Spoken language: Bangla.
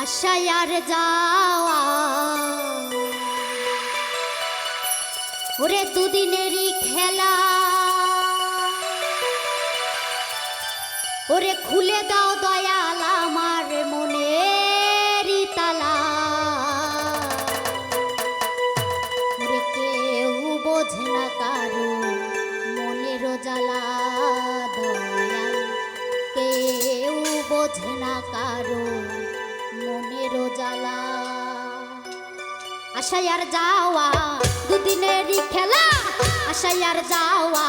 আশায় আর যাওয়া। ওরে দুদিনেরই খেলা। ওরে খুলে দাও দয়াল আমার মনেরই তালা। ওরে মনের কেউ বোঝে না কারও মনের জ্বালা আশায় আর যাওয়া দুদিনেরই খেলা। আশায় আর যাওয়া